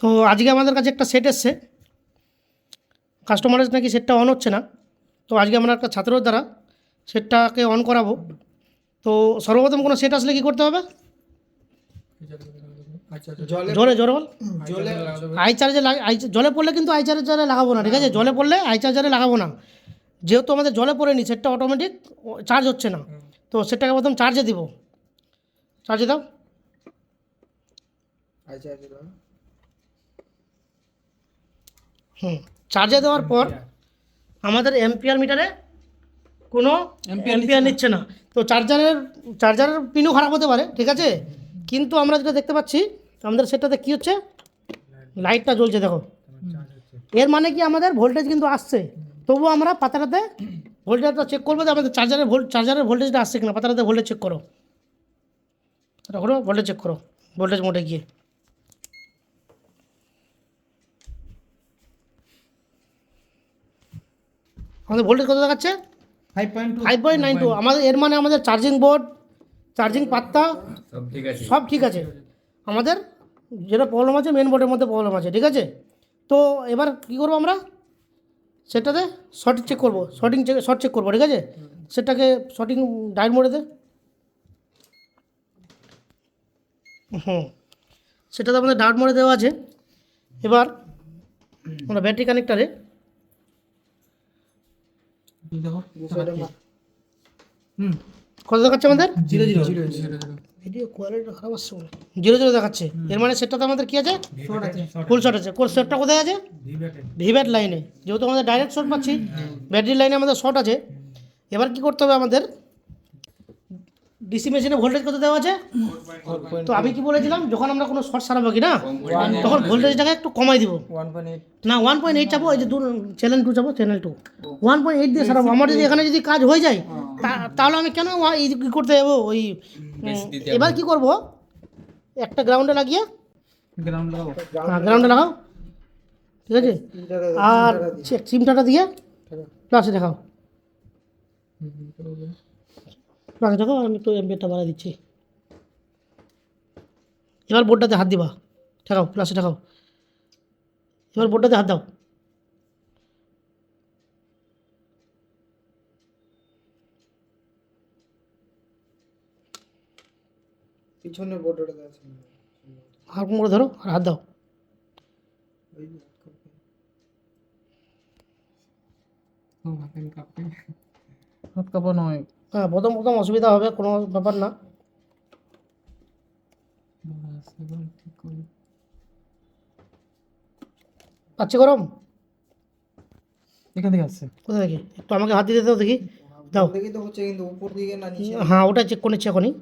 তো আজকে আমাদের কাছে একটা সেট এসছে। কাস্টমারের নাকি সেটটা অন হচ্ছে না। তো আজকে আমরা একটা ছাত্রের দ্বারা সেটটাকে অন করাবো। তো সর্বপ্রথম কোনো সেট আসলে কী করতে হবে? জলে জলে আই চার্জে জলে পড়লে কিন্তু আই চার্জারে লাগাবো না, ঠিক আছে? জলে পড়লে আই চার্জারে লাগাবো না। যেহেতু আমাদের জলে পড়েনি সেটটা অটোমেটিক চার্জ হচ্ছে না। তো সেটাকে প্রথম চার্জে দিব। চার্জে দাও। আচ্ছা আচ্ছা দাও। হুম। চার্জে দেওয়ার পর আমাদের এম্পিয়ার মিটারে কোনো এম্পিয়ার নিচ্ছে না। তো চার্জারের চার্জারের পিনও খারাপ হতে পারে ঠিক আছে? কিন্তু আমরা যেটা দেখতে পাচ্ছি আমাদের সেটাতে কী হচ্ছে? লাইটটা জ্বলছে দেখো। এর মানে কি আমাদের ভোল্টেজ কিন্তু আসছে। তবুও আমরা পাতাটাতে ভোল্টেজটা চেক করব যে আমাদের চার্জারের ভোল্ট চার্জারের ভোল্টেজটা আসছে কিনা। পাতাটাতে ভোল্টেজ চেক করো। এটা করো ভোল্টেজ চেক করো ভোল্টেজ মোটে গিয়ে। আমাদের ভোল্টেজ কত দেখাচ্ছে? Five point five point nine two আমাদের এর মানে আমাদের চার্জিং বোর্ড চার্জিং পাত্তা সব ঠিক আছে। সব ঠিক আছে। আমাদের যেটা প্রবলেম আছে মেন বোর্ডের মধ্যে প্রবলেম আছে ঠিক আছে? তো এবার কী করব আমরা? সেটাতে শর্ট চেক করব। শর্টিং চেক শর্ট চেক করব ঠিক আছে? সেটাকে শর্টিং ডাইট মোড়ে দে। হুম। সেটাতে আমাদের ডাউট মোড়ে দেওয়া আছে। এবার আমরা ব্যাটারি কানেক্টারে দেখো হুম কত দেখাচ্ছে আমাদের? Zero zero zero video quality খারাপ আসছে জিরো জিরো দেখাচ্ছে। এর মানে সেটাতে আমাদের কি আছে? শর্ট আছে ফুল শট আছে। কোন শটটা কোথায় আছে? ভিভ্যাট লাইনে যেহেতু আমাদের ডাইরেক্ট শট পাচ্ছি ব্যাটারি লাইনে আমাদের শর্ট আছে। এবার কি করতে হবে আমাদের? ডিসি মেশিনে ভোল্টেজ কত দেওয়া আছে? তো আমি কি বলেছিলাম যখন আমরা কোনো শর্ট সারাবো কি না তখন ভোল্টেজটাকে একটু কমাই দিব। না ওয়ান পয়েন্ট এইট চাপো এই যে দু চ্যানেল টু চাপো channel two one point eight দিয়ে সারাবো। আমার যদি এখানে যদি কাজ হয়ে যায় তা- তাহলে আমি কেন এই কী করতে যাব? ওই এবার কি করব? একটা গ্রাউন্ডে লাগিয়ে গ্রাউন্ড লাগাও। হ্যাঁ গ্রাউন্ডে লাগাও। ঠিক আছে? আর চিমটাটা দিয়ে প্লাসে দেখাও। প্লাসে দেখাও আমি তো এমবিটা বাড়া দিচ্ছি। এবার বোর্ডটাতে হাত দিবা। ঠেকাও প্লাসে ঠেকাও। এবার বোর্ডটাতে হাত দাও। পিছনে বোর্ডটা আছে। হাত করে ধরো আর হাত দাও। হাত কাপড় নয় হ্যাঁ প্রথম প্রথম অসুবিধা হবে কোনো ব্যাপার না। পাচ্ছি গরম? এখান থেকে আসছে। কোথা থেকে? একটু আমাকে হাত দিতে দাও দেখি। দাও। দেখি তো হচ্ছে কিন্তু উপর দিকে না নিচে। হ্যাঁ ওটা চেক করে নিচ্ছি এখনই।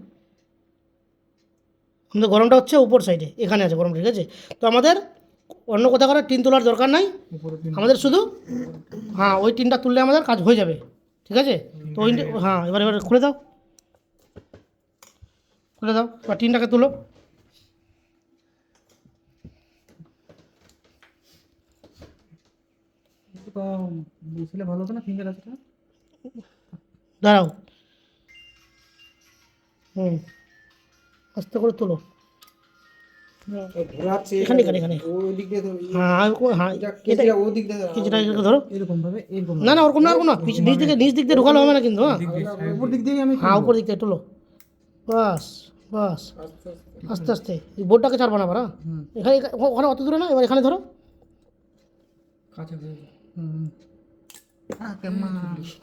আমাদের গরমটা হচ্ছে উপর সাইডে এখানে আছে গরম ঠিক আছে? তো আমাদের অন্য কোথাও করে টিন তোলার দরকার নাই? আমাদের শুধু হ্যাঁ ওই টিনটা তুললে আমাদের কাজ হয়ে যাবে। ঠিক আছে? তো ওই হ্যাঁ এবার এবার খুলে দাও। খুলে দাও এবার টিনটাকে তুলো। বুঝলে ভালো হতো না? ফিঙ্গার আছে দাঁড়াও। হুম আস্তে করে তোলো। ঘোরাচ্ছে এখানে এখানে এখানে। ওই দিয়ে ধরো হ্যাঁ আর হ্যাঁ এটা দিয়ে ধরো। কিছুটা এটাকে ধরো। এরকম ভাবে এরকম না না ওরকম না ওরকম না। নিচ দিকে নিচ দিক দিয়ে ঢোকালে হবে না কিন্তু হ্যাঁ। উপর দিক দিয়ে আমি হ্যাঁ উপর দিক তোলো। বাস বাস। আস্তে আস্তে এই বোর্ডটাকে ছাড়বো না হ্যাঁ। এখানে এখা- ওখানে অত দূরে না? এবার এখানে ধরো। হুম আ, কেমন?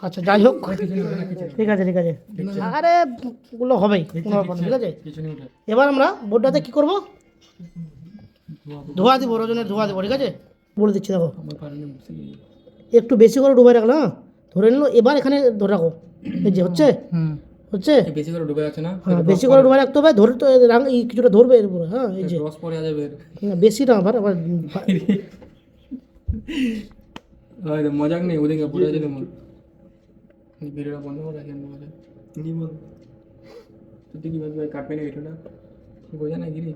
আচ্ছা যাই হোক। ঠিক আছে ঠিক আছে আরে ওগুলো হবেই কোনো ব্যাপার ঠিক আছে? এবার আমরা বোর্ডটাতে কী করব? ধোয়া দিব রজনের ধোয়া দেবো ঠিক আছে? বলে দিচ্ছি দেখো। একটু বেশি করে ডুবাই রাখল হ্যাঁ? ধরে নিলো এবার এখানে ধরে রাখো। এই যে হচ্ছে? হচ্ছে? বেশি করে ডুবে যাচ্ছে না? হ্যাঁ বেশি করে ডুবাই রাখতে হবে ধরে কিছুটা ধরবে এর উপরে হ্যাঁ এই যে। রস পড়ে যাবে বেশি না আবার আবার মজাক নেই ওদিকে পড়ে যাচ্ছে তোমার। ভিডিওটা বন্ধ করে রাখি মজা তুই কি ভাবি কাটবে না ভিডিওটা বোঝা না গিরি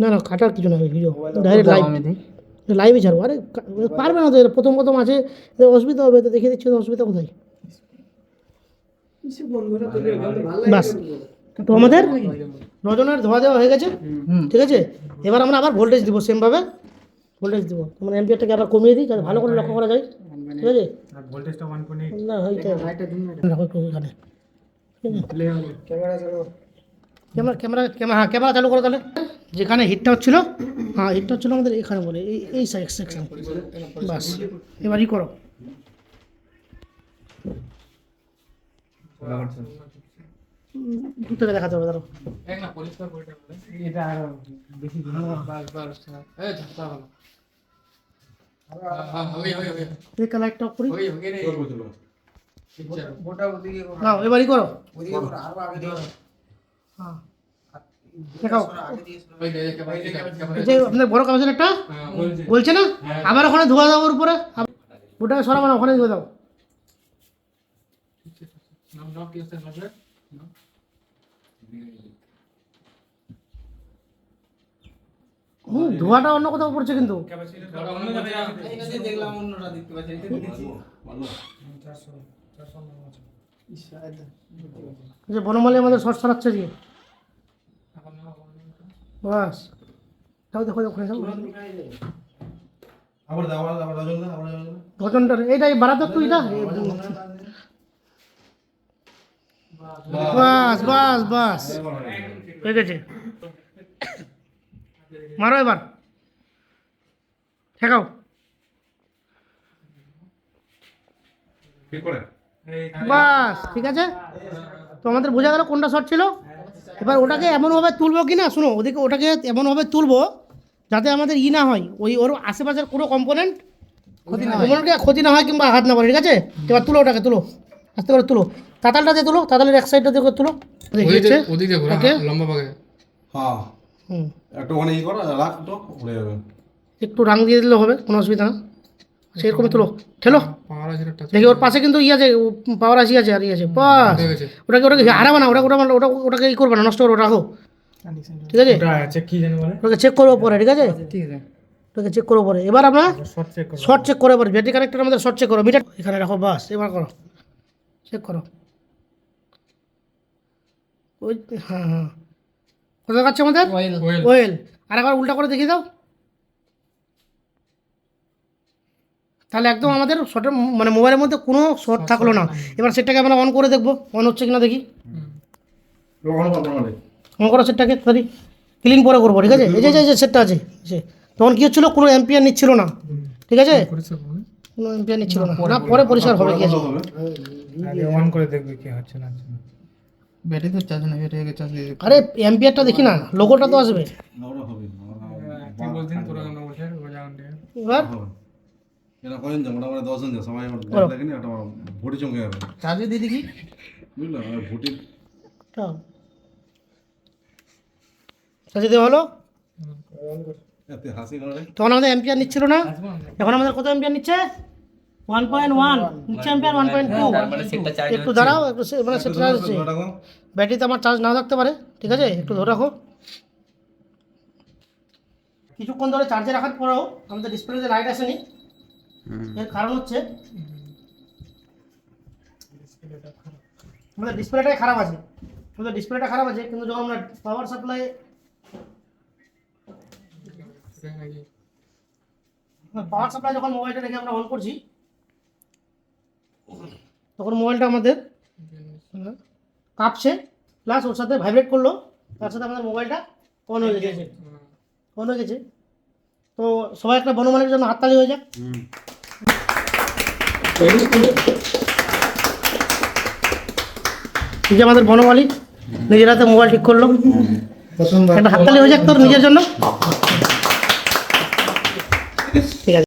না না কাটার কিছু না ভিডিও ডাইরেক্ট লাইভ আমি দিই লাইভে ছাড়বো। আরে পারবে না তো এরা। প্রথম প্রথম আছে অসুবিধা হবে তো দেখিয়ে দিচ্ছি তো অসুবিধা কোথায়? বাস। তো আমাদের? নজনের ধোয়া দেওয়া হয়ে গেছে? ঠিক আছে? এবার আমরা আবার ভোল্টেজ দিব সেমভাবে ভোল্টেজ দিব। মানে এম্পিয়ারটাকে আবার কমিয়ে দিই যাতে ভালো করে লক্ষ্য করা যায়। ঠিক আছে? ভোল্টেজটা ওয়ান পয়েন্ট না এইটা রাখো একটু এখানে ক্যামেরা চালো ক্যামেরা ক্যামেরা ক্যামেরা হ্যাঁ ক্যামেরা চালু করো তাহলে। যেখানে হিটটা হচ্ছিল হ্যাঁ হিটটা হচ্ছিল আমাদের এখানে বলে এই এই সাইড সেকশন বাস এবারই করো। থেকে দেখাতে হবে ধরো এক না পরিষ্কার করে এবারই করো। বড় কাগজের একটা? হ্যাঁ বলছে। বলছে না? আবার ওখানে ধোয়া দাও ওর উপরে। আব- ওটাকে সরাবো না ওখানে ধোয়া দাও। ধোয়াটা অন্য কোথাও পড়ছে কিন্তু। দেখলাম অন্যটা দেখতে পাচ্ছি যে বনমালী আমাদের শর্ট সারাচ্ছে নাও বাস। তাও দেখো দেখো ওখানে যাও আবার দাও আবার আবার দাও না আবার দাও। না ভজনটা এইটাই বাড়াতো তুই এটা? বাস বাস বাস। হয়ে গেছে মারো এবার। ঠেকাও। ঠিক করে? বাস ঠিক আছে? তো আমাদের বোঝা গেল কোনটা শর্ট ছিল? এবার ওটাকে এমনভাবে তুলবো কি না শুনো ওদিকে ওটাকে এমনভাবে তুলবো যাতে আমাদের ই না হয় ওই ওর আশেপাশের কোনো কম্পোনেন্ট ক্ষতি না হয়। ক্ষতি না হয় কিংবা হাত না পড়ে ঠিক আছে? এবার তুলো ওটাকে তুলো আস্তে করে তুলো। তাতালটা দিয়ে তুলো তাতালের এক সাইডটা দিয়ে তুলো। দেখিয়েছে। লম্বা হ্যাঁ। হুম। একটু ওখানে ই করো রাখ তো একটু রাং দিয়ে দিলে হবে কোনো অসুবিধা না। সেরকমই তুলো ঠেলো। দেখি ওর পাশে কিন্তু ইয়ে আছে পাওয়ার আসি আছে আর ই আছে বাস। ওটাকে ওটাকে হারাবে না ওটা ওটা ওটা ওটাকে ই করবে না নষ্ট করবে রাখো। ঠিক আছে? ওটাকে চেক করব পরে ঠিক আছে? ঠিক আছে। ওটাকে চেক করব পরে এবার আমরা শর্ট চেক করো। পরে ব্যাটারি কানেক্টর আমাদের শর্ট চেক করো। মিটার এখানে রাখো বাস এবার করো। চেক করো। ওই হ্যাঁ হ্যাঁ। কোথায় কাছে আমাদের? ওয়েল আর একবার উল্টা করে দেখিয়ে দাও। তাহলে একদম আমাদের শর্টের মানে মোবাইলের মধ্যে কোনো শর্ট থাকল না। এবার সেটটাকে আমরা অন করে দেখব। অন হচ্ছে কিনা দেখি। অন করো সেটটাকে সরি ক্লিন পরে করব ঠিক আছে? এই যে যে সেটটা আছে সে তখন কী হচ্ছিল? কোনো এম্পিয়ার নিচ্ছিল না। ঠিক আছে? কোনো এম্পিয়ার নিচ্ছিল না। না পরে পরিষ্কার হবে কি আছে। অন করে দেখবে কি হচ্ছে না ব্যাটারি তো চার্জ না ব্যাটারি চার্জ দিয়ে আরে এম্পিয়ারটা দেখি না। লোগোটা তো আসবে। দিয়ে এবার এটা কজন যা? মোটামুটি দশ জন যা আমার করো। দেখেনি একটা ভোটি চমকে যাবে চার্জে দিয়ে দেখি বুঝলো? আর ভোটি। সাজিয়ে দেওয়া হলো? এতে হাসি করে তখন আমাদের এম্পিয়ার নিচ্ছিল না? এখন আমাদের কত এম্পিয়ার নিচ্ছে? ওয়ান পয়েন্ট ওয়ান নিচ্ছে এম্পিয়ার ওয়ান পয়েন্ট টু একটু দাঁড়াও একটু সে- মানে সেটা চার্জ হচ্ছে। ব্যাটারিতে আমার চার্জ নাও থাকতে পারে ঠিক আছে? একটু ধরে রাখো। কিছুক্ষণ ধরে চার্জে রাখার পরেও আমাদের ডিসপ্লেতে লাইট আসেনি। এর কারণ হচ্ছে আমাদের ডিসপ্লেটাই খারাপ আছে। আমাদের ডিসপ্লেটা খারাপ আছে কিন্তু যখন আমরা পাওয়ার সাপ্লাই পাওয়ার সাপ্লাই যখন মোবাইলটা রেখে আমরা অন করছি তখন মোবাইলটা আমাদের কাঁপছে প্লাস ওর সাথে ভাইব্রেট করল তার সাথে আমাদের মোবাইলটা অন হয়ে গেছে। অন হয়ে গেছে। তো সবাই একটা বনমালীর জন্য হাততালি হয়ে যাক। যে আমাদের বনমালী নিজের হাতে মোবাইল ঠিক করল। একটা হাততালি হয়ে যাক তোর নিজের জন্য।